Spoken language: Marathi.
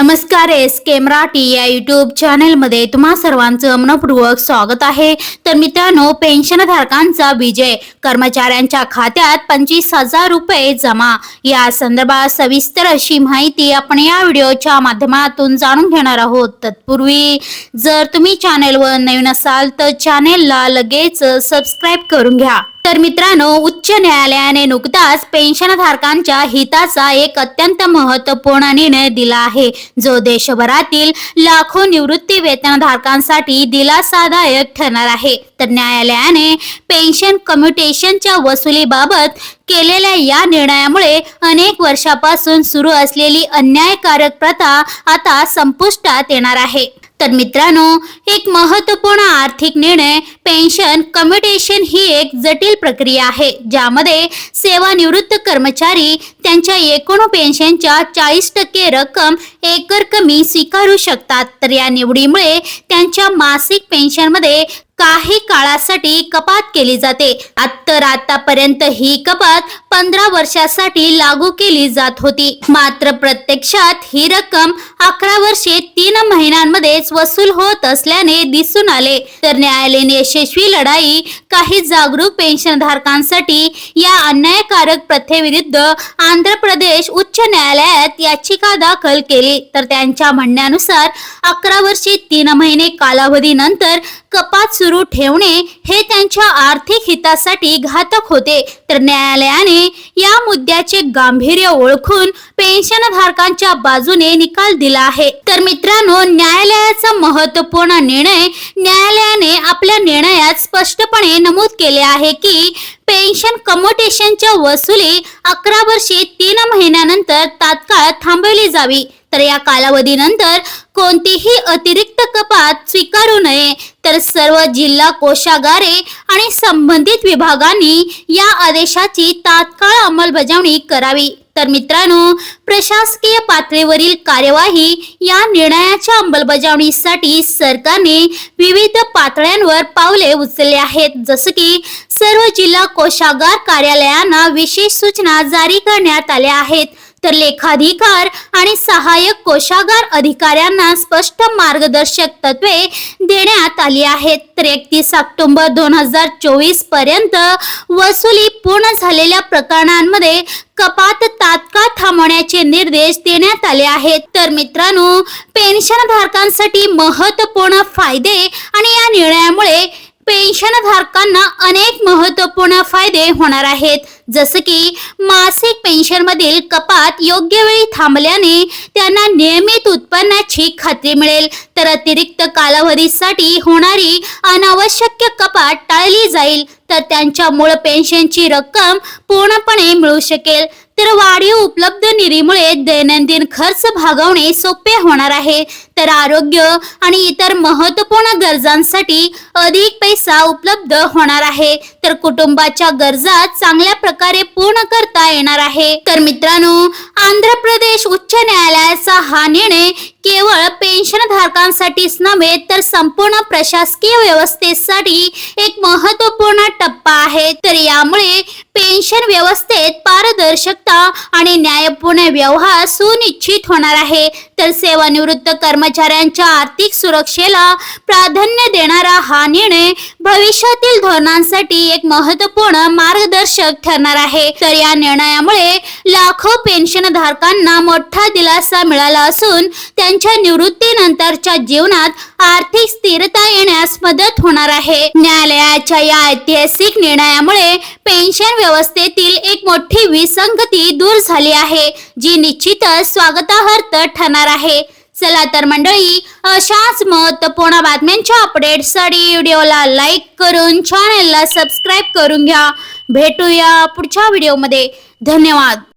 नमस्कार एस के मराठी या युट्यूब चॅनेलमध्ये तुम्हा सर्वांचं मनपूर्वक स्वागत आहे. तर मित्रांनो पेन्शनधारकांचा विजय. कर्मचाऱ्यांच्या खात्यात पंचवीस हजार रुपये जमा. या संदर्भात सविस्तर अशी माहिती आपण या व्हिडिओच्या माध्यमातून जाणून घेणार आहोत. तत्पूर्वी जर तुम्ही चॅनेलवर नवीन असाल तर चॅनेलला लगेच सबस्क्राईब करून घ्या. तर मित्रांनो उच्च न्यायालयाने नुकताच पेन्शनधारकांच्या हिताचा एक अत्यंत महत्त्वपूर्ण निर्णय दिला आहे. जो देशभरातील लाखो निवृत्ती वेतनधारकांसाठी दिलासादायक ठरणार आहे. तर न्यायालयाने पेन्शन कम्युटेशनच्या वसुलीबाबत केलेल्या या निर्णयामुळे अनेक वर्षापासून सुरू असलेली अन्यायकारक प्रथा आता संपुष्टात येणार आहे. तर मित्रांनो एक महत्त्वपूर्ण आर्थिक निर्णय पेन्शन कम्युटेशन ही एक जटिल प्रक्रिया आहे ज्यामध्ये सेवानिवृत्त कर्मचारी त्यांच्या एकूण पेन्शनच्या चाळीस टक्के रक्कम एकर कमी स्वीकारू शकतात. तर या निवडीमुळे त्यांच्या मासिक पेन्शनमध्ये काही काळासाठी कपात केली जाते. तर आतापर्यंत ही कपात पंधरा वर्षासाठी लागू केली जात होती. मात्र प्रत्यक्षात ही रक्कम अकरा वर्षे तीन महिन्यांमध्येच वसूल होत असल्याने दिसून आले. तर न्यायालयाने यशस्वी लढाई काही जागरूक पेन्शनधारकांसाठी या अन्यायकारक प्रथेविरुद्ध आंध्र प्रदेश उच्च न्यायालयात याचिका दाखल केली. तर त्यांच्या म्हणण्यानुसार अकरा वर्षे तीन महिने कालावधीनंतर कपात सुरू ठेवणे हे त्यांच्या आर्थिक हितासाठी घातक होते. तर न्यायालयाने या मुद्द्याचे गांभीर्य ओळखून पेन्शनधारकांच्या बाजूने निकाल दिला आहे. तर मित्रांनो न्यायालयाचा महत्त्वपूर्ण निर्णय न्यायालयाने आपल्या निर्णयात स्पष्टपणे नमूद केले आहे की पेन्शन कमोटेशनच्या वसुली अकरा वर्षे तीन महिन्यानंतर तात्काळ थांबवली जावी. तर या कालावधीनंतर कोणतीही अतिरिक्त कपात स्वीकारू नये तर सर्व जिल्हा कोषागारे आणि संबंधित विभागांनी या आदेशाची तात्काळ अंमलबजावणी करावी. तर मित्रांनो प्रशासकीय पातळीवरील कार्यवाही या निर्णयाच्या अंमलबजावणीसाठी सरकारने विविध पातळ्यांवर पावले उचलले आहेत. जसं की सर्व जिल्हा कोषागार कार्यालयांना विशेष सूचना जारी करण्यात आल्या आहेत. तर लेखाधिकार आणि सहाय्यक कोषागार अधिकाऱ्यांना स्पष्ट मार्गदर्शक तत्वे देण्यात आली आहेत. तर एकतीस ऑक्टोबर दोन हजार चोवीसपर्यंत वसुली पूर्ण झालेल्या प्रकरणांमध्ये कपात तात्काळ थांबवण्याचे निर्देश देण्यात आले आहेत. तर मित्रांनो पेन्शनधारकांसाठी महत्त्वपूर्ण फायदे आणि या निर्णयामुळे पेन्शनधारकांना अनेक महत्त्वपूर्ण फायदे होणार आहेत. जसं की मासिक पेन्शन मधील कपात योग्य वेळी थांबल्याने त्यांना नियमित उत्पन्नाची खात्री मिळेल. तर अतिरिक्त कालावधीसाठी होणारी अनावश्यक कपात टाळली जाईल. तर त्यांच्या मूळ पेन्शनची रक्कम पूर्णपणे मिळू शकेल. तर वाढीव उपलब्ध निधीमुळे दैनंदिन खर्च भागवणे सोपे होणार आहे. तर आरोग्य आणि इतर महत्त्वपूर्ण गरजांसाठी अधिक पैसा उपलब्ध होणार आहे. तर कुटुंबाच्या गरजा चांगल्या प्रकारे पूर्ण करता येणार आहे. तर मित्रांनो आंध्र प्रदेश उच्च न्यायालयाचा हा निर्णय केवळ पेन्शनधारकांसाठीच नव्हे तर संपूर्ण प्रशासकीय व्यवस्थेसाठी एक महत्त्वपूर्ण टप्पा आहे. तर यामुळे पेन्शन व्यवस्थेत पारदर्शकता आणि न्यायपूर्ण व्यवहार सुनिश्चित होणार आहे. तर सेवानिवृत्त कर्मचाऱ्यांच्या आर्थिक सुरक्षेला प्राधान्य देणारा हा निर्णय भविष्यातील धोरणांसाठी एक महत्त्वपूर्ण मार्गदर्शक ठरणार आहे. तर या निर्णयामुळे लाखो पेन्शनधारकांना मोठा दिलासा मिळाला असून त्यांच्या निवृत्तीनंतरच्या जीवनात आर्थिक स्थिरता येण्यास मदत होणार आहे. न्यायालयाच्या या ऐतिहासिक निर्णयामुळे पेन्शन व्यवस्थेतील एक मोठी विसंगती दूर झाली आहे जी निश्चितच स्वागतार्थ ठरणार आहे. चला तर मंडळी अशाच महत्त्वपूर्ण बातम्यांच्या अपडेटसाठी व्हिडिओला लाईक करून चॅनलला सबस्क्राईब करून घ्या. भेटूया पुढच्या व्हिडिओमध्ये धन्यवाद.